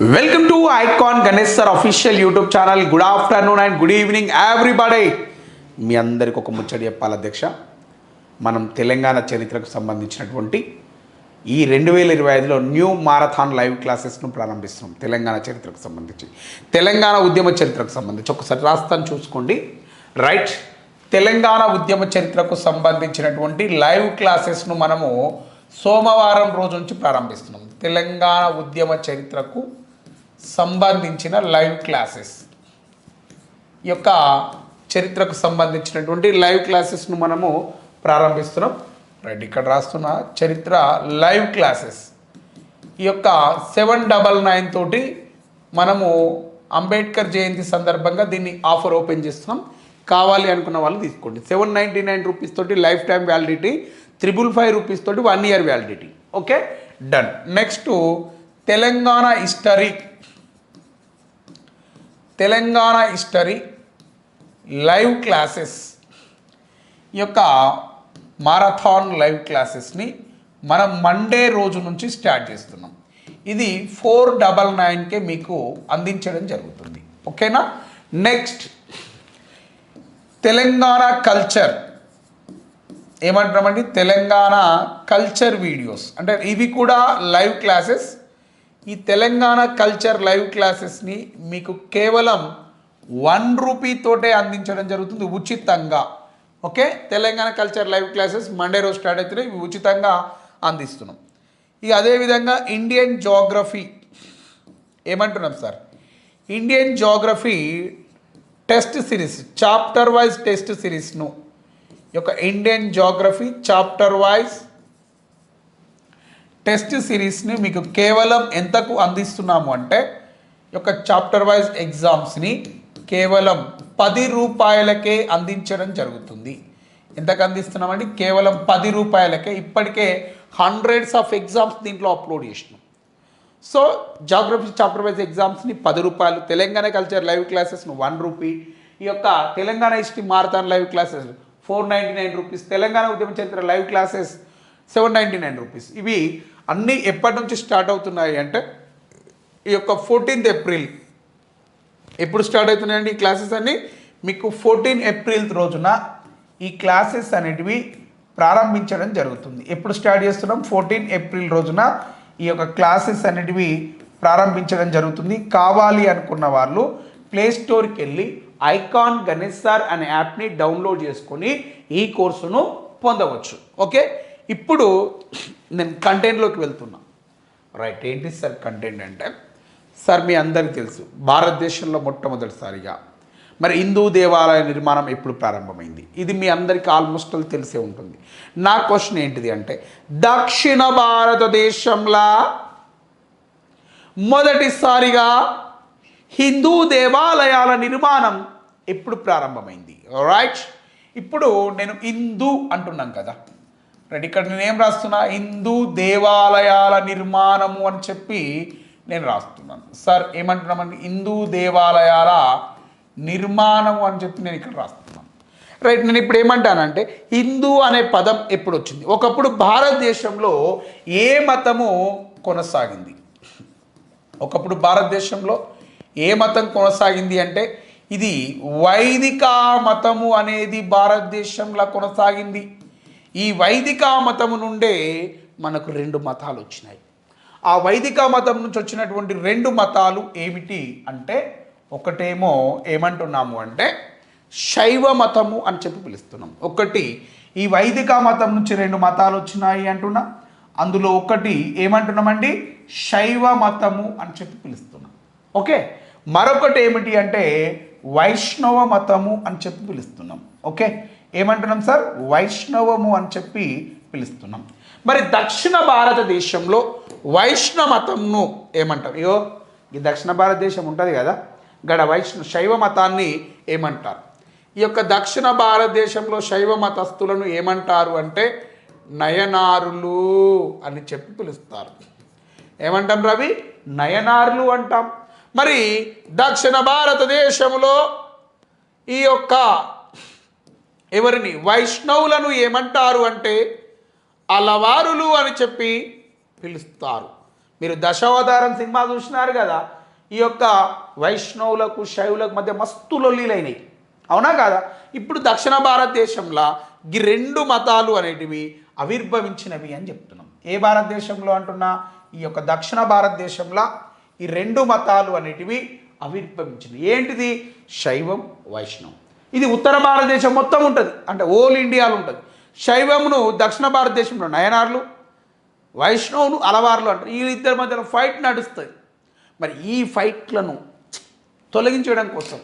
Welcome to Icon Ganesh sir official YouTube channel good afternoon and good evening everybody మీ అందరికి ఒక ముచ్చట చెప్పాలి అధ్యక్ష. మనం తెలంగాణ చరిత్రకు సంబంధించినటువంటి ఈ రెండు వేల ఇరవై ఐదులో న్యూ మారథాన్ లైవ్ క్లాసెస్ను ప్రారంభిస్తున్నాం. తెలంగాణ చరిత్రకు సంబంధించి. తెలంగాణ ఉద్యమ చరిత్రకు సంబంధించి. ఒకసారి రాస్తాను చూసుకోండి. రైట్ తెలంగాణ ఉద్యమ చరిత్రకు సంబంధించినటువంటి లైవ్ క్లాసెస్ను మనము సోమవారం రోజు నుంచి ప్రారంభిస్తున్నాం. తెలంగాణ ఉద్యమ చరిత్రకు సంబంధించిన లైవ్ క్లాసెస్ ఈ యొక్క చరిత్రకు సంబంధించినటువంటి లైవ్ క్లాసెస్ను మనము ప్రారంభిస్తున్నాం. రైట్ ఇక్కడ రాస్తున్న చరిత్ర లైవ్ క్లాసెస్ ఈ యొక్క సెవెన్ డబల్ నైన్ తోటి మనము అంబేద్కర్ జయంతి సందర్భంగా దీన్ని ఆఫర్ ఓపెన్ చేస్తున్నాం. కావాలి అనుకున్న వాళ్ళు తీసుకోండి. సెవెన్ నైంటీ నైన్ రూపీస్ తోటి lifetime validity triple five rupees తోటి one year validity okay done next Telangana history Telangana history live classes ఈ యొక్క మారథాన్ లైవ్ క్లాసెస్ని మనం మండే రోజు నుంచి స్టార్ట్ చేస్తున్నాం. ఇది ఫోర్ డబల్ నైన్కే మీకు అందించడం జరుగుతుంది. ఓకేనా? Next Telangana culture. ఏమంటామండి? Telangana culture videos. అంటే ఇవి కూడా లైవ్ క్లాసెస్ ఈ తెలంగాణ కల్చర్ లైవ్ క్లాసెస్ని మీకు కేవలం వన్ రూపీతోటే అందించడం జరుగుతుంది ఉచితంగా. Okay? Telangana culture live classes Monday రోజు స్టార్ట్ అవుతున్నాయి. ఇవి ఉచితంగా అందిస్తున్నాం. ఇక అదేవిధంగా ఇండియన్ జోగ్రఫీ ఏమంటున్నాం sir? Indian geography test series chapter wise test సిరీస్ను ఈ యొక్క Indian geography chapter wise test సిరీస్ని మీకు కేవలం ఎంతకు అందిస్తున్నాము అంటే ఈ యొక్క చాప్టర్ వైజ్ ఎగ్జామ్స్ని కేవలం పది రూపాయలకే అందించడం జరుగుతుంది. ఎంతకు అందిస్తున్నామండి? కేవలం పది రూపాయలకే. ఇప్పటికే హండ్రెడ్స్ ఆఫ్ ఎగ్జామ్స్ దీంట్లో అప్లోడ్ చేసినాం. సో జాగ్రఫీ చాప్టర్ వైజ్ ఎగ్జామ్స్ని పది రూపాయలు తెలంగాణ కల్చర్ లైవ్ క్లాసెస్ను వన్ రూపీ ఈ యొక్క Telangana history marathon live classes four ninety nine rupees Telangana ఉద్యమ చరిత్ర live classes seven ninety nine rupees ఇవి అన్నీ ఎప్పటి నుంచి స్టార్ట్ అవుతున్నాయి అంటే ఈ యొక్క ఫోర్టీన్త్ ఏప్రిల్. ఎప్పుడు స్టార్ట్ అవుతున్నాయండి ఈ క్లాసెస్ అన్నీ? మీకు ఫోర్టీన్ ఏప్రిల్ రోజున ఈ క్లాసెస్ అనేటివి ప్రారంభించడం జరుగుతుంది. ఎప్పుడు స్టార్ట్ చేస్తున్నాం? ఫోర్టీన్ ఏప్రిల్ రోజున ఈ యొక్క క్లాసెస్ అనేటివి ప్రారంభించడం జరుగుతుంది. కావాలి అనుకున్న వాళ్ళు ప్లే స్టోర్కి వెళ్ళి ఐకాన్ గణేష్ సార్ అనే యాప్ని డౌన్లోడ్ చేసుకొని ఈ కోర్సును పొందవచ్చు. ఓకే? ఇప్పుడు నేను కంటెంట్లోకి వెళ్తున్నా. రైట్ ఏంటి సార్ కంటెంట్ అంటే? సార్ మీ అందరికీ తెలుసు భారతదేశంలో మొట్టమొదటిసారిగా మరి హిందూ దేవాలయ నిర్మాణం ఎప్పుడు ప్రారంభమైంది? ఇది మీ అందరికీ ఆల్మోస్ట్ తెలిసే ఉంటుంది. నా క్వశ్చన్ ఏంటిది అంటే దక్షిణ భారతదేశంలో మొదటిసారిగా హిందూ దేవాలయాల నిర్మాణం ఎప్పుడు ప్రారంభమైంది? రైట్ ఇప్పుడు నేను హిందూ అంటున్నాం కదా. రైట్ ఇక్కడ నేను ఏం రాస్తున్నా? హిందూ దేవాలయాల నిర్మాణము అని చెప్పి నేను రాస్తున్నాను. సార్ ఏమంటున్నామండి? హిందూ దేవాలయాల నిర్మాణము అని చెప్పి నేను ఇక్కడ రాస్తున్నాను. రైట్ నేను ఇప్పుడు ఏమంటానంటే హిందూ అనే పదం ఎప్పుడు వచ్చింది ఒకప్పుడు భారతదేశంలో ఏ మతము కొనసాగింది? ఒకప్పుడు భారతదేశంలో ఏ మతం కొనసాగింది అంటే ఇది వైదిక మతము అనేది భారతదేశంలో కొనసాగింది. ఈ వైదిక మతము నుండే మనకు రెండు మతాలు వచ్చినాయి. ఆ వైదిక మతం నుంచి వచ్చినటువంటి రెండు మతాలు ఏమిటి అంటే ఒకటేమో ఏమంటున్నాము అంటే శైవ మతము అని చెప్పి పిలుస్తున్నాం. ఒకటి ఈ వైదిక మతం నుంచి రెండు మతాలు వచ్చినాయి అంటున్నా. అందులో ఒకటి ఏమంటున్నామండి? శైవ మతము అని చెప్పి పిలుస్తున్నాం. ఓకే? మరొకటి ఏమిటి అంటే వైష్ణవ మతము అని చెప్పి పిలుస్తున్నాం. ఓకే? ఏమంటున్నాం సార్? వైష్ణవము అని చెప్పి పిలుస్తున్నాం. మరి దక్షిణ భారతదేశంలో వైష్ణవ ఏమంటారు? ఏమంటాం అయ్యో ఈ దక్షిణ భారతదేశం ఉంటుంది కదా గడ వైష్ణ శైవ మతాన్ని ఏమంటారు? ఈ యొక్క దక్షిణ భారతదేశంలో శైవ మతస్థులను ఏమంటారు అంటే నయనారులు అని చెప్పి పిలుస్తారు. ఏమంటాం రవి? నయనారులు అంటాం. మరి దక్షిణ భారతదేశంలో ఈ యొక్క ఎవరిని? వైష్ణవులను ఏమంటారు అంటే అలవారులు అని చెప్పి పిలుస్తారు. మీరు దశావతారం సినిమా చూసినారు కదా ఈ యొక్క వైష్ణవులకు శైవులకు మధ్య మస్తు లొల్లీలైనవి అవునా కాదా? ఇప్పుడు దక్షిణ భారతదేశంలో ఈ రెండు మతాలు అనేటివి ఆవిర్భవించినవి అని చెప్తున్నాం. ఏ భారతదేశంలో అంటున్నా? ఈ యొక్క దక్షిణ భారతదేశంలో ఈ రెండు మతాలు అనేటివి ఆవిర్భవించినవి ఏంటిది? శైవం వైష్ణవం. ఇది ఉత్తర భారతదేశం మొత్తం ఉంటుంది. అంటే ఓల్ ఇండియాలో ఉంటుంది. శైవమును దక్షిణ భారతదేశంలో నయనార్లు వైష్ణవులు అలవార్లు అంటారు. వీళ్ళిద్దరి మధ్యలో ఫైట్ నడుస్తుంది. మరి ఈ ఫైట్లను తొలగించడం కోసం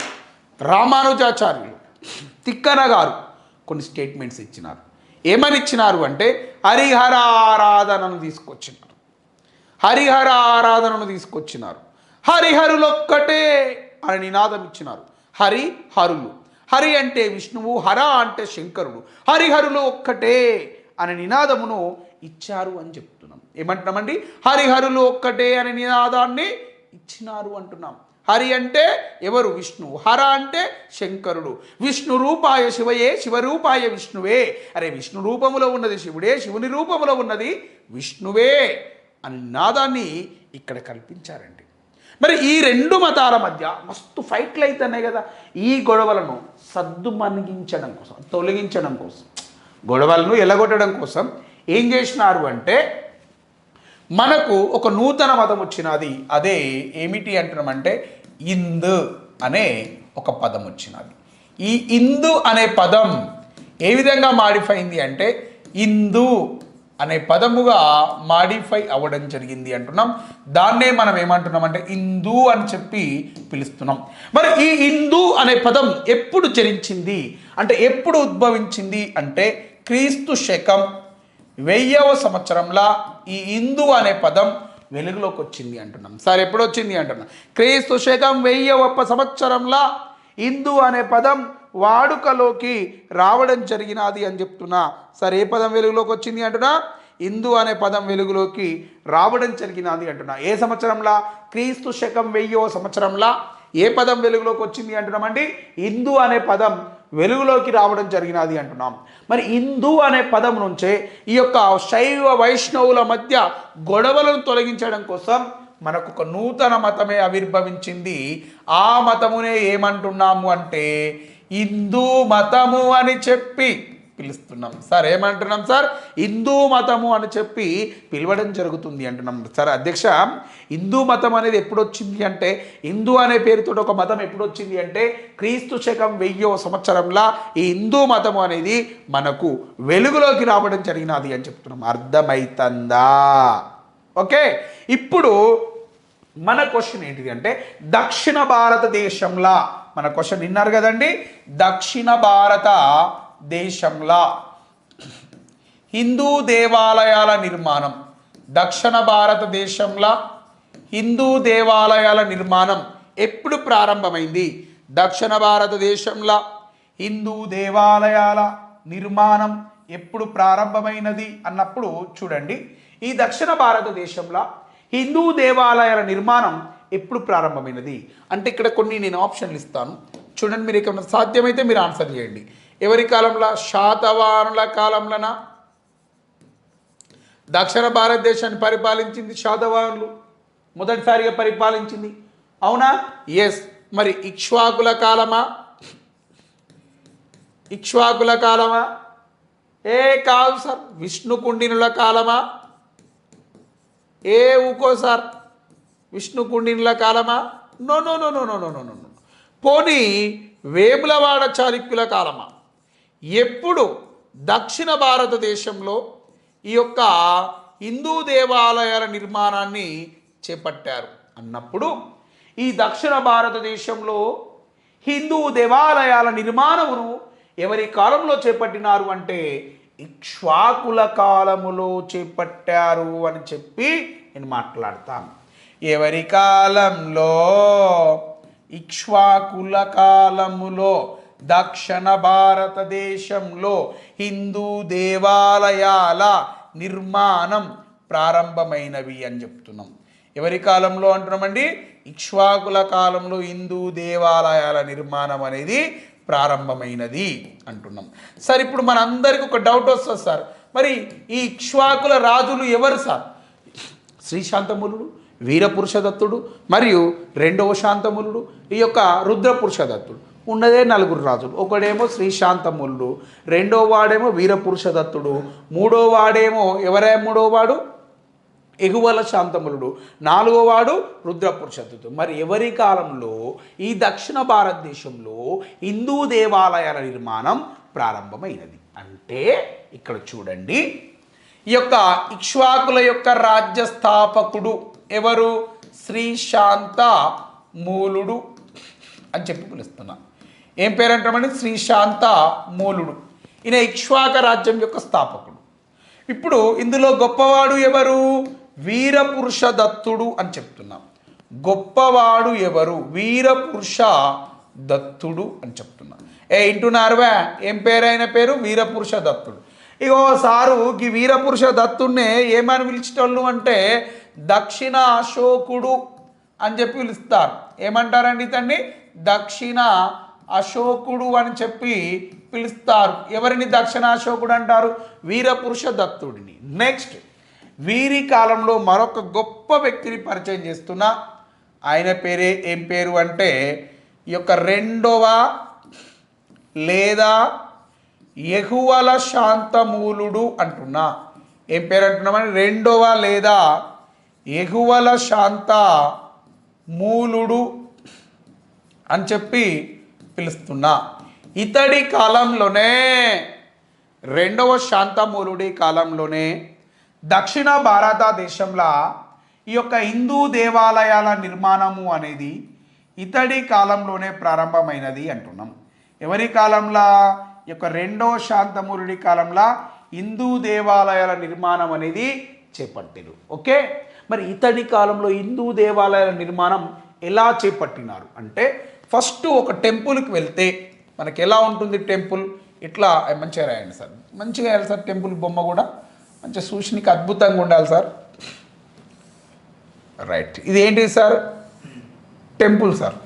రామానుజాచార్యులు తిక్కన గారు కొన్ని స్టేట్మెంట్స్ ఇచ్చినారు. ఏమని ఇచ్చినారు అంటే హరిహర ఆరాధనను తీసుకొచ్చినారు. హరిహర ఆరాధనను తీసుకొచ్చినారు. హరిహరులొక్కటే అని నినాదం ఇచ్చినారు. హరి హరులు హరి అంటే విష్ణువు హర అంటే శంకరుడు. హరిహరులు ఒక్కటే అనే నినాదమును ఇచ్చారు అని చెప్తున్నాం. ఏమంటున్నామండి? హరిహరులు ఒక్కటే అనే నినాదాన్ని ఇచ్చినారు అంటున్నాం. హరి అంటే ఎవరు? విష్ణువు హర అంటే శంకరుడు. విష్ణు రూపాయ శివయే శివరూపాయ విష్ణువే. అరే విష్ణు రూపములో ఉన్నది శివుడే శివుని రూపములో ఉన్నది విష్ణువే అని నాదాన్ని ఇక్కడ కల్పించారండి. మరి ఈ రెండు మతాల మధ్య మస్తు ఫైట్లు అవుతున్నాయి కదా ఈ గొడవలను సద్దుమణిగించడం కోసం తొలగించడం కోసం గొడవలను ఎలగొట్టడం కోసం ఏం చేసినారు అంటే మనకు ఒక నూతన మతం వచ్చినది అదే ఏమిటి అంటున్నామంటే ఇందు అనే ఒక పదం వచ్చినది. ఈ ఇందు అనే పదం ఏ విధంగా మాడిఫైంది అంటే ఇందు అనే పదముగా మాడిఫై అవ్వడం జరిగింది అంటున్నాం. దాన్నే మనం ఏమంటున్నాం అంటే హిందూ అని చెప్పి పిలుస్తున్నాం. మరి ఈ హిందూ అనే పదం ఎప్పుడు జరించింది అంటే ఎప్పుడు ఉద్భవించింది అంటే క్రీస్తు శకం వెయ్యవ సంవత్సరంలో ఈ హిందూ అనే పదం వెలుగులోకి వచ్చింది అంటున్నాం. సార్ ఎప్పుడు వచ్చింది అంటున్నాం? క్రీస్తు శకం వెయ్యవ సంవత్సరంలో హిందూ అనే పదం వాడుకలోకి రావడం జరిగినది అని చెప్తున్నా. సరే ఏ పదం వెలుగులోకి వచ్చింది అంటున్నా? హిందూ అనే పదం వెలుగులోకి రావడం జరిగినది అంటున్నా. ఏ సంవత్సరంలో? క్రీస్తు శకం వెయ్యో సంవత్సరంలా? ఏ పదం వెలుగులోకి వచ్చింది అంటున్నామండి? హిందూ అనే పదం వెలుగులోకి రావడం జరిగినది అంటున్నాం. మరి హిందూ అనే పదం నుంచే ఈ యొక్క శైవ వైష్ణవుల మధ్య గొడవలను తొలగించడం కోసం మనకు ఒక నూతన మతమే ఆవిర్భవించింది. ఆ మతమునే ఏమంటున్నాము అంటే హిందూ మతము అని చెప్పి పిలుస్తున్నాం. సార్ ఏమంటున్నాం సార్? హిందూ మతము అని చెప్పి పిలవడం జరుగుతుంది అంటున్నాం. సార్ అధ్యక్ష హిందూ మతం అనేది ఎప్పుడు వచ్చింది అంటే హిందూ అనే పేరుతో ఒక మతం ఎప్పుడు వచ్చింది అంటే క్రీస్తు శకం వెయ్యో సంవత్సరంలో ఈ హిందూ మతము అనేది మనకు వెలుగులోకి రావడం జరిగినది అని చెప్తున్నాం. అర్థమైతుందా? ఓకే? ఇప్పుడు మన క్వశ్చన్ ఏంటిది అంటే దక్షిణ భారతదేశంలో మన క్వశ్చన్ విన్నారు కదండి. దక్షిణ భారత దేశంలో. హిందూ దేవాలయాల నిర్మాణం. దక్షిణ భారతదేశంలో హిందూ దేవాలయాల నిర్మాణం ఎప్పుడు ప్రారంభమైంది? దక్షిణ భారతదేశంలో హిందూ దేవాలయాల నిర్మాణం ఎప్పుడు ప్రారంభమైనది అన్నప్పుడు చూడండి. ఈ దక్షిణ భారతదేశంలో హిందూ దేవాలయాల నిర్మాణం ఎప్పుడు ప్రారంభమైనది? అంటే ఇక్కడ కొన్ని నేను ఆప్షన్లు ఇస్తాను. చూడండి మీరు ఇక్కడ సాధ్యమైతే మీరు ఆన్సర్ చేయండి. ఎవరి కాలంలో? శాతవాహనుల కాలంలోనా? దక్షిణ భారతదేశాన్ని పరిపాలించింది శాతవాహనులు. మొదటిసారిగా పరిపాలించింది. అవునా? ఎస్ మరి ఇక్ష్వాకుల కాలమా? ఇక్ష్వాకుల కాలమా? ఏ కాదు సార్. విష్ణుకుండినుల కాలమా? ఏ ఊకో సార్? విష్ణుకుండినుల కాలమా? No no no no no no no no no పోనీ వేములవాడ చాళుక్యుల కాలమా? ఎప్పుడు దక్షిణ భారతదేశంలో ఈ యొక్క హిందూ దేవాలయాల నిర్మాణాన్ని చేపట్టారు అన్నప్పుడు ఈ దక్షిణ భారతదేశంలో హిందూ దేవాలయాల నిర్మాణమును ఎవరి కాలంలో చేపట్టినారు అంటే ఇక్ష్వాకుల కాలములో చేపట్టారు అని చెప్పి నేను మాట్లాడతాను. ఎవరి కాలంలో? ఇక్ష్వాకుల కాలములో దక్షిణ భారతదేశంలో హిందూ దేవాలయాల నిర్మాణం ప్రారంభమైనవి అని చెప్తున్నాం. ఎవరి కాలంలో అంటున్నామండి? ఇక్ష్వాకుల కాలంలో హిందూ దేవాలయాల నిర్మాణం అనేది ప్రారంభమైనది అంటున్నాం. సార్ ఇప్పుడు మనందరికీ ఒక డౌట్ వస్తుంది సార్. మరి ఈ ఇక్ష్వాకుల రాజులు ఎవరు సార్? శ్రీశాంతములు వీరపురుషదత్తుడు మరియు రెండవ శాంతములుడు ఈ యొక్క రుద్రపురుషదత్తుడు. ఉన్నదే నలుగురు రాజులు. ఒకడేమో శ్రీశాంతములుడు రెండో వాడేమో వీరపురుషదత్తుడు మూడో వాడేమో ఎవరే మూడో వాడు? ఎగువల శాంతములుడు నాలుగో వాడు రుద్రపురుషత్తుడు మరి ఎవరి కాలంలో? ఈ దక్షిణ భారతదేశంలో హిందూ దేవాలయాల నిర్మాణం ప్రారంభమైనది. అంటే ఇక్కడ చూడండి ఈ యొక్క ఇక్ష్వాకుల యొక్క రాజ్య స్థాపకుడు ఎవరు? శ్రీశాంత మూలుడు అని చెప్పి పిలుస్తున్నా. ఏం పేరు అంటామండి శ్రీశాంత మూలుడు. ఈయన ఇక్ష్వాక రాజ్యం యొక్క స్థాపకుడు. ఇప్పుడు ఇందులో గొప్పవాడు ఎవరు? వీరపురుష దత్తుడు అని చెప్తున్నాం. గొప్పవాడు ఎవరు? వీరపురుష దత్తుడు అని చెప్తున్నా. ఏ ఇంటున్నారువా ఏం పేరు పేరు? వీరపురుష దత్తుడు ఇగో సారు ఈ వీరపురుష దత్తుడినే ఏమని పిలిచేటోళ్ళు అంటే దక్షిణ అశోకుడు అని చెప్పి పిలుస్తారు. ఏమంటారండి ఇతన్ని? దక్షిణ అశోకుడు అని చెప్పి పిలుస్తారు. ఎవరిని దక్షిణ అశోకుడు అంటారు? వీరపురుష దత్తుడిని. నెక్స్ట్ వీరి కాలంలో మరొక గొప్ప వ్యక్తిని పరిచయం చేస్తున్నా ఆయన పేరే ఏం పేరు అంటే ఈ యొక్క రెండవ లేదా ఎగువల శాంతమూలుడు అంటున్నా. ఏం పేరు అంటున్నామని? రెండవ లేదా ఎగువల శాంత మూలుడు అని చెప్పి పిలుస్తున్నా. ఇతడి కాలంలోనే రెండవ శాంతమూలుడి కాలంలోనే దక్షిణ భారతదేశంలో ఈ యొక్క హిందూ దేవాలయాల నిర్మాణము అనేది ఇతడి కాలంలోనే ప్రారంభమైనది అంటున్నాం. ఎవరి కాలంలో? ఈ యొక్క రెండో శాంతమూలుడి కాలంలో హిందూ దేవాలయాల నిర్మాణం అనేది చేపట్టారు. ఓకే? మరి ఇతడి కాలంలో హిందూ దేవాలయాల నిర్మాణం ఎలా చేపట్టినారు? అంటే ఫస్ట్ ఒక టెంపుల్కి వెళ్తే మనకి ఎలా ఉంటుంది టెంపుల్? ఇట్లా మంచిగా రాయండి సార్. మంచిగా వేయాలి సార్ టెంపుల్ బొమ్మ కూడా. మంచిగా సూచనకి అద్భుతంగా ఉండాలి సార్. రైట్. ఇది ఏంటి సార్? Temple sir.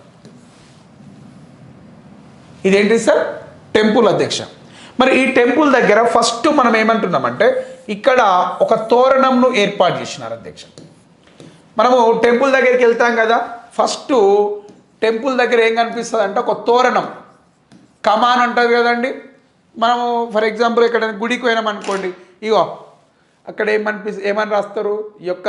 ఇదేంటి సార్? టెంపుల్ అధ్యక్ష. మరి ఈ టెంపుల్ దగ్గర ఫస్ట్ మనం ఏమంటున్నామంటే ఇక్కడ ఒక తోరణంను ఏర్పాటు చేసినారు అధ్యక్ష. మనము టెంపుల్ దగ్గరికి వెళ్తాం కదా ఫస్ట్ టెంపుల్ దగ్గర ఏం కనిపిస్తుంది అంటే ఒక తోరణం. కమాన్ అంటారు కదండి? మనము ఫర్ ఎగ్జాంపుల్ ఇక్కడ గుడికి పోయినాం అనుకోండి ఇగో అక్కడ ఏమనిపిస్తుంది ఏమని రాస్తారు? ఈ యొక్క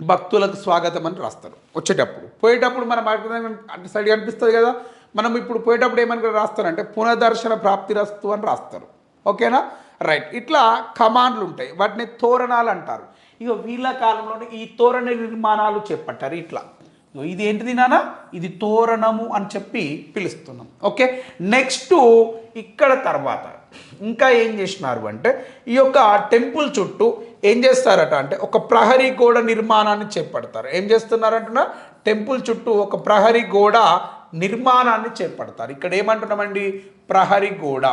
భక్తులకు స్వాగతం అని రాస్తారు వచ్చేటప్పుడు. పోయేటప్పుడు మనం అటు సైడ్ కనిపిస్తుంది కదా మనం ఇప్పుడు పోయేటప్పుడు ఏమని రాస్తారంటే పునర్దర్శన ప్రాప్తి రస్తు అని రాస్తారు. ఓకేనా? రైట్ ఇట్లా కమాండ్లు ఉంటాయి. వాటిని తోరణాలు అంటారు. ఇక వీళ్ళ కాలంలోనే ఈ తోరణ నిర్మాణాలు చేపట్టారు ఇట్లా. ఇది ఏంటిది నాన్న? ఇది తోరణము అని చెప్పి పిలుస్తున్నాం. ఓకే? నెక్స్ట్ ఇక్కడ తర్వాత. ఇంకా ఏం చేసినారు అంటే ఈ యొక్క టెంపుల్ చుట్టూ ఏం చేస్తారట అంటే ఒక ప్రహరీ గోడ నిర్మాణాన్ని చేపడతారు. ఏం చేస్తున్నారంటున్నా? టెంపుల్ చుట్టూ ఒక ప్రహరీ గోడ నిర్మాణాన్ని చేపడతారు. ఇక్కడ ఏమంటున్నామండి? ప్రహరీ గోడ.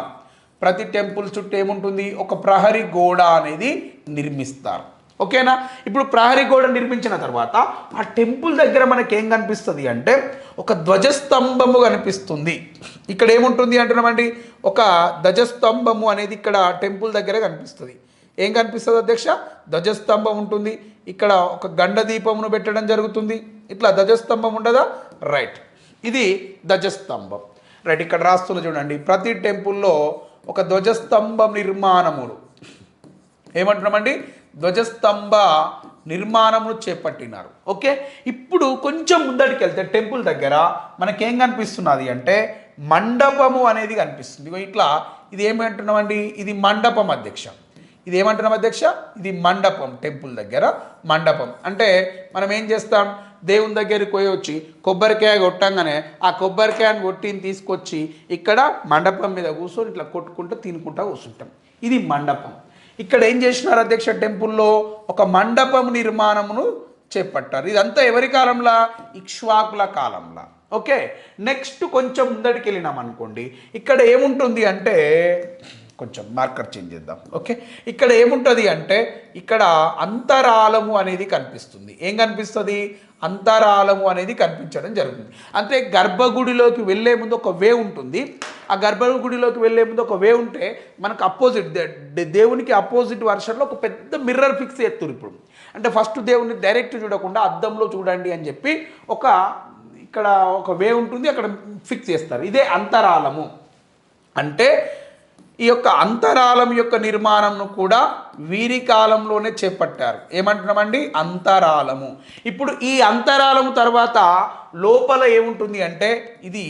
ప్రతి టెంపుల్ చుట్టూ ఏముంటుంది? ఒక ప్రహరీ గోడ అనేది నిర్మిస్తారు. ఓకేనా? ఇప్పుడు ప్రహరీ గోడ నిర్మించిన తర్వాత ఆ టెంపుల్ దగ్గర మనకి ఏం కనిపిస్తుంది అంటే ఒక ధ్వజస్తంభము కనిపిస్తుంది. ఇక్కడ ఏముంటుంది అంటున్నామండి? ఒక ధ్వజస్తంభము అనేది ఇక్కడ టెంపుల్ దగ్గర కనిపిస్తుంది. ఏం కనిపిస్తుంది అధ్యక్ష? ధ్వజస్తంభం ఉంటుంది. ఇక్కడ ఒక గండ దీపమును పెట్టడం జరుగుతుంది. ఇట్లా ధ్వజస్తంభం ఉండదా? రైట్. ఇది ధ్వజస్తంభం. రైట్ ఇక్కడ రాస్తున్న చూడండి. ప్రతి టెంపుల్లో ఒక ధ్వజస్తంభం నిర్మాణములు. ఏమంటున్నామండి? ధ్వజస్తంభ నిర్మాణమును చేపట్టినారు. ఓకే? ఇప్పుడు కొంచెం ముందడికి వెళ్తే టెంపుల్ దగ్గర మనకేం కనిపిస్తున్నది అంటే మండపము అనేది కనిపిస్తుంది. ఇట్లా ఇది ఏమంటున్నామండి? ఇది మండపం అధ్యక్షం. ఇది ఏమంటున్నాం అధ్యక్ష? ఇది మండపం టెంపుల్ దగ్గర మండపం. అంటే మనం ఏం చేస్తాం? దేవుని దగ్గరికి పోయి వచ్చి కొబ్బరికాయ కొట్టంగానే ఆ కొబ్బరికాయని కొట్టిని తీసుకొచ్చి ఇక్కడ మండపం మీద కూర్చొని ఇట్లా కొట్టుకుంటూ తినుకుంటూ కూర్చుంటాం. ఇది మండపం. ఇక్కడ ఏం చేసినారు అధ్యక్ష టెంపుల్లో? ఒక మండపం నిర్మాణమును చేపట్టారు. ఇదంతా ఎవరి కాలంలో? ఇక్ష్వాకుల కాలంలో. ఓకే? నెక్స్ట్ కొంచెం ముందడికి వెళ్ళినాం అనుకోండి ఇక్కడ ఏముంటుంది అంటే కొంచెం మార్కర్ చేంజ్ చేద్దాం. ఓకే? ఇక్కడ ఏముంటుంది అంటే ఇక్కడ అంతరాలము అనేది కనిపిస్తుంది. ఏం కనిపిస్తుంది? అంతరాలము అనేది కనిపించడం జరుగుతుంది. అంటే గర్భగుడిలోకి వెళ్ళే ముందు ఒక వే ఉంటుంది. ఆ గర్భగుడిలోకి వెళ్ళే ముందు ఒక వే ఉంటే మనకు అపోజిట్ దేవునికి అపోజిట్ వర్షన్లో ఒక పెద్ద మిర్రర్ ఫిక్స్ చేస్తారు ఇప్పుడు. అంటే ఫస్ట్ దేవుని డైరెక్ట్ చూడకుండా అద్దంలో చూడండి అని చెప్పి ఒక ఇక్కడ ఒక వే ఉంటుంది. అక్కడ ఫిక్స్ చేస్తారు. ఇదే అంతరాలము. అంటే ఈ యొక్క అంతరాలం యొక్క నిర్మాణంను కూడా వీరి కాలంలోనే చేపట్టారు. ఏమంటున్నామండి? అంతరాలము. ఇప్పుడు ఈ అంతరాలము తర్వాత లోపల ఏముంటుంది అంటే ఇది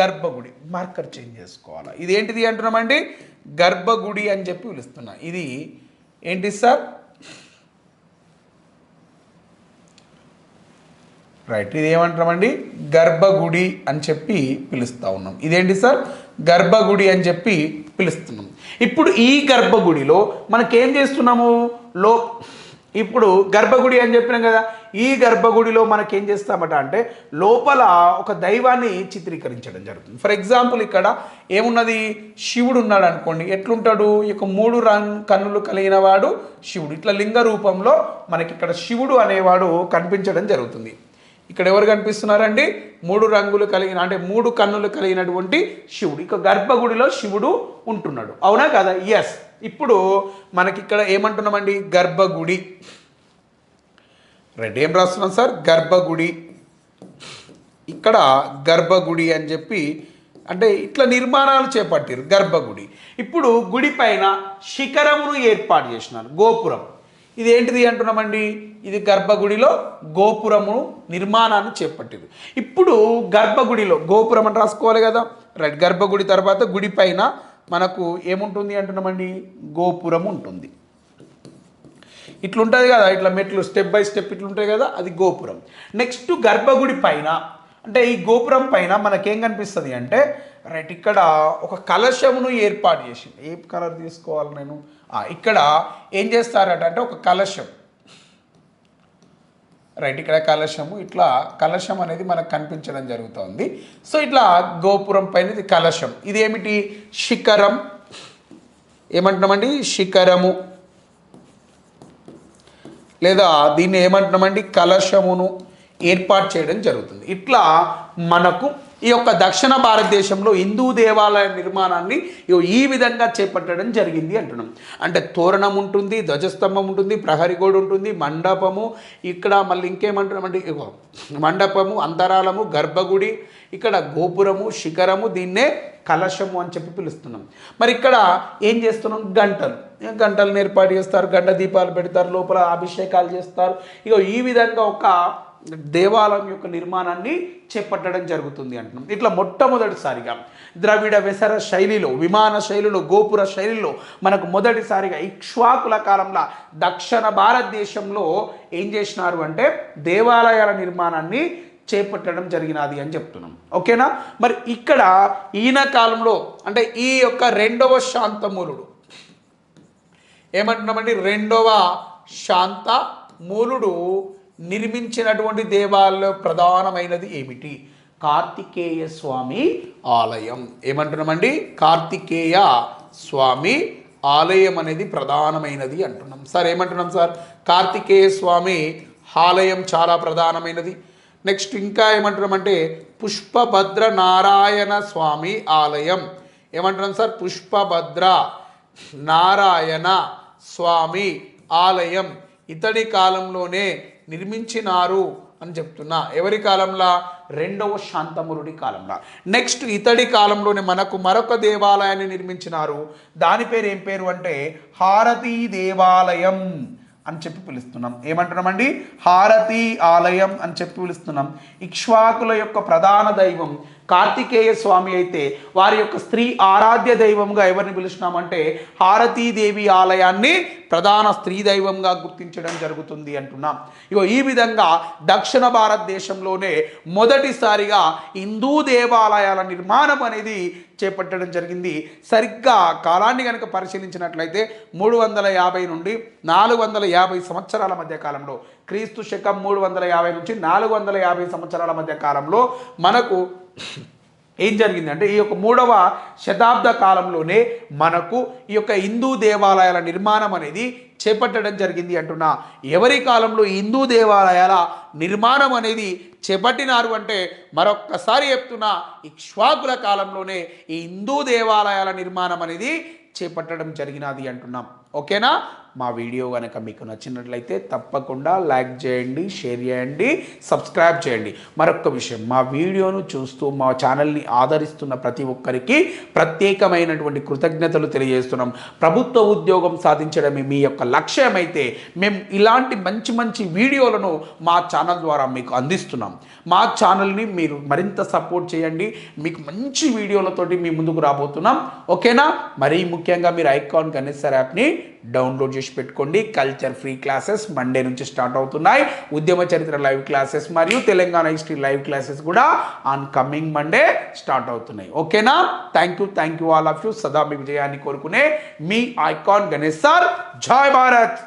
గర్భగుడి. మార్కర్ చేంజ్ చేసుకోవాలి? ఇది ఏంటిది అంటున్నామండి? గర్భగుడి అని చెప్పి పిలుస్తున్నా. ఇది ఏంటి సార్? రైట్ ఇది ఏమంటామండి గర్భగుడి అని చెప్పి పిలుస్తూ ఉన్నాం. ఇదేంటి సార్? గర్భగుడి అని చెప్పి పిలుస్తున్నాం. ఇప్పుడు ఈ గర్భగుడిలో మనకేం చేస్తున్నాము? లో ఇప్పుడు గర్భగుడి అని చెప్పినాం కదా ఈ గర్భగుడిలో మనకేం చేస్తామట అంటే లోపల ఒక దైవాన్ని చిత్రీకరించడం జరుగుతుంది. ఫర్ ఎగ్జాంపుల్ ఇక్కడ ఏమున్నది? శివుడు ఉన్నాడు అనుకోండి. ఎట్లుంటాడు? ఈ యొక్క మూడు రంగ్ కన్నులు కలిగిన వాడు శివుడు. ఇట్లా లింగ రూపంలో మనకి ఇక్కడ శివుడు అనేవాడు కనిపించడం జరుగుతుంది. ఇక్కడ ఎవరు కనిపిస్తున్నారండి? మూడు రంగులు కలిగిన అంటే మూడు కన్నులు కలిగినటువంటి శివుడు. ఇక గర్భగుడిలో శివుడు ఉంటున్నాడు. అవునా కదా? ఎస్ ఇప్పుడు మనకి ఇక్కడ ఏమంటున్నామండి? గర్భగుడి. రెండు ఏం రాస్తున్నాం సార్? గర్భగుడి. ఇక్కడ గర్భగుడి అని చెప్పి అంటే ఇట్లా నిర్మాణాలు చేపట్టారు గర్భగుడి. ఇప్పుడు గుడి పైన శిఖరమును ఏర్పాటు చేసినారు. గోపురం. ఇది ఏంటిది అంటున్నామండి? ఇది గర్భగుడిలో గోపురము నిర్మాణాన్ని చేపట్టింది. ఇప్పుడు గర్భగుడిలో గోపురం అని రాసుకోవాలి కదా? రైట్ గర్భగుడి తర్వాత గుడి పైన మనకు ఏముంటుంది అంటున్నామండి? గోపురం ఉంటుంది. ఇట్లుంటుంది కదా ఇట్లా మెట్లు స్టెప్ బై స్టెప్ ఇట్లుంటాయి కదా అది గోపురం. నెక్స్ట్ గర్భగుడి పైన అంటే ఈ గోపురం పైన మనకేం కనిపిస్తుంది అంటే రైట్ ఇక్కడ ఒక కలశమును ఏర్పాటు చేసింది. ఏ కలర్ తీసుకోవాలి నేను? ఇక్కడ ఏం చేస్తారట అంటే ఒక కలశం. రైట్ ఇక్కడ కలశము ఇట్లా కలశం అనేది మనకు కనిపించడం జరుగుతుంది. సో ఇట్లా గోపురం పైన ఇది కలశం ఇదేమిటి శిఖరం. ఏమంటున్నామండి? శిఖరము. లేదా దీన్ని ఏమంటున్నామండి? కలశమును ఏర్పాటు చేయడం జరుగుతుంది. ఇట్లా మనకు ఈ యొక్క దక్షిణ భారతదేశంలో హిందూ దేవాలయ నిర్మాణాన్ని ఇగో ఈ విధంగా చేపట్టడం జరిగింది అంటున్నాం. అంటే తోరణం ఉంటుంది ధ్వజస్తంభం ఉంటుంది ప్రహరీ గోడ ఉంటుంది మండపము ఇక్కడ మళ్ళీ ఇంకేమంటున్నామండి మండపము అంతరాలము గర్భగుడి ఇక్కడ గోపురము శిఖరము దీన్నే కలశము అని చెప్పి పిలుస్తున్నాం. మరి ఇక్కడ ఏం చేస్తున్నాం? గంటలు. గంటలను ఏర్పాటు చేస్తారు? గంట దీపాలు పెడతారు లోపల అభిషేకాలు చేస్తారు. ఇగో ఈ విధంగా ఒక దేవాలయం యొక్క నిర్మాణాన్ని చేపట్టడం జరుగుతుంది అంటున్నాం. ఇట్లా మొట్టమొదటిసారిగా ద్రవిడ వెసర శైలిలో విమాన శైలిలో గోపుర శైలిలో మనకు మొదటిసారిగా ఇక్ష్వాకుల కాలంలో దక్షిణ భారతదేశంలో ఏం చేసినారు అంటే దేవాలయాల నిర్మాణాన్ని చేపట్టడం జరిగినది అని చెప్తున్నాం. ఓకేనా? మరి ఇక్కడ ఈయన కాలంలో అంటే ఈ యొక్క రెండవ శాంతమూలుడు. ఏమంటున్నామండి? రెండవ శాంత మూలుడు నిర్మించినటువంటి దేవాలయం ప్రధానమైనది ఏమిటి? కార్తికేయ స్వామి ఆలయం. ఏమంటున్నామండి? కార్తికేయ స్వామి ఆలయం అనేది ప్రధానమైనది అంటున్నాం. సార్ ఏమంటున్నాం సార్? కార్తికేయ స్వామి ఆలయం చాలా ప్రధానమైనది. నెక్స్ట్ ఇంకా ఏమంటున్నామంటే పుష్పభద్ర నారాయణ స్వామి ఆలయం. ఏమంటున్నాం సార్? పుష్పభద్ర నారాయణ స్వామి ఆలయం. ఇతడి కాలంలోనే నిర్మించినారు అని చెప్తున్నా. ఎవరి కాలంలో? రెండవ శాంతమురుడి కాలంలో. నెక్స్ట్ ఇతడి కాలంలోనే మనకు మరొక దేవాలయాన్ని నిర్మించినారు. దాని పేరు ఏం పేరు అంటే హారతీ దేవాలయం అని చెప్పి పిలుస్తున్నాం. ఏమంటున్నామండి? హారతి ఆలయం అని చెప్పి పిలుస్తున్నాం. ఇక్ష్వాకుల యొక్క ప్రధాన దైవం కార్తికేయ స్వామి అయితే వారి యొక్క స్త్రీ ఆరాధ్య దైవంగా ఎవరిని పిలుస్తున్నామంటే హారతీదేవి ఆలయాన్ని ప్రధాన స్త్రీ దైవంగా గుర్తించడం జరుగుతుంది అంటున్నాం. ఇగో ఈ విధంగా దక్షిణ భారతదేశంలోనే మొదటిసారిగా హిందూ దేవాలయాల నిర్మాణం అనేది చేపట్టడం జరిగింది. సరిగ్గా కాలాన్ని కనుక పరిశీలించినట్లయితే మూడు వందల యాభై నుండి నాలుగు వందల యాభై సంవత్సరాల మధ్య కాలంలో క్రీస్తు శకం మూడు వందల యాభై నుంచి నాలుగు వందల యాభై సంవత్సరాల మధ్య కాలంలో మనకు ఏం జరిగింది అంటే ఈ యొక్క మూడవ శతాబ్ద కాలంలోనే మనకు ఈ యొక్క హిందూ దేవాలయాల నిర్మాణం అనేది చేపట్టడం జరిగింది అంటున్నా. ఎవరి కాలంలో హిందూ దేవాలయాల నిర్మాణం అనేది చేపట్టినారు అంటే మరొక్కసారి చెప్తున్నా ఇక్ష్వాకుల కాలంలోనే ఈ హిందూ దేవాలయాల నిర్మాణం అనేది చేపట్టడం జరిగినది అంటున్నాం. ఓకేనా? మా వీడియో కనుక మీకు నచ్చినట్లయితే తప్పకుండా లైక్ చేయండి షేర్ చేయండి సబ్స్క్రైబ్ చేయండి. మరొక విషయం మా వీడియోను చూస్తూ మా ఛానల్ని ఆదరిస్తున్న ప్రతి ఒక్కరికి ప్రత్యేకమైనటువంటి కృతజ్ఞతలు తెలియజేస్తున్నాం. ప్రభుత్వ ఉద్యోగం సాధించడమే మీ యొక్క లక్ష్యం అయితే మేము ఇలాంటి మంచి మంచి వీడియోలను మా ఛానల్ ద్వారా మీకు అందిస్తున్నాం. మా ఛానల్ని మీరు మరింత సపోర్ట్ చేయండి. మీకు మంచి వీడియోలతోటి మీ ముందుకు రాబోతున్నాం. ఓకేనా? మరీ ముఖ్యంగా మీరు ఐకాన్ కనేసర్ యాప్ని డౌన్లోడ్ చేసి పెట్టుకోండి కల్చర్ ఫ్రీ క్లాసెస్ మండే నుంచి స్టార్ట్ అవుతున్నాయి. ఉద్యమ చరిత్ర లైవ్ క్లాసెస్ మరియు తెలంగాణ హిస్టరీ లైవ్ క్లాసెస్ కూడా ఆన్ కమింగ్ మండే స్టార్ట్ అవుతున్నాయి. ఓకేనా thank you thank you all of you సదా మీ విజయాన్ని కోరుకునే మీ ఐకాన్ గణేష్ సార్ జై భారత్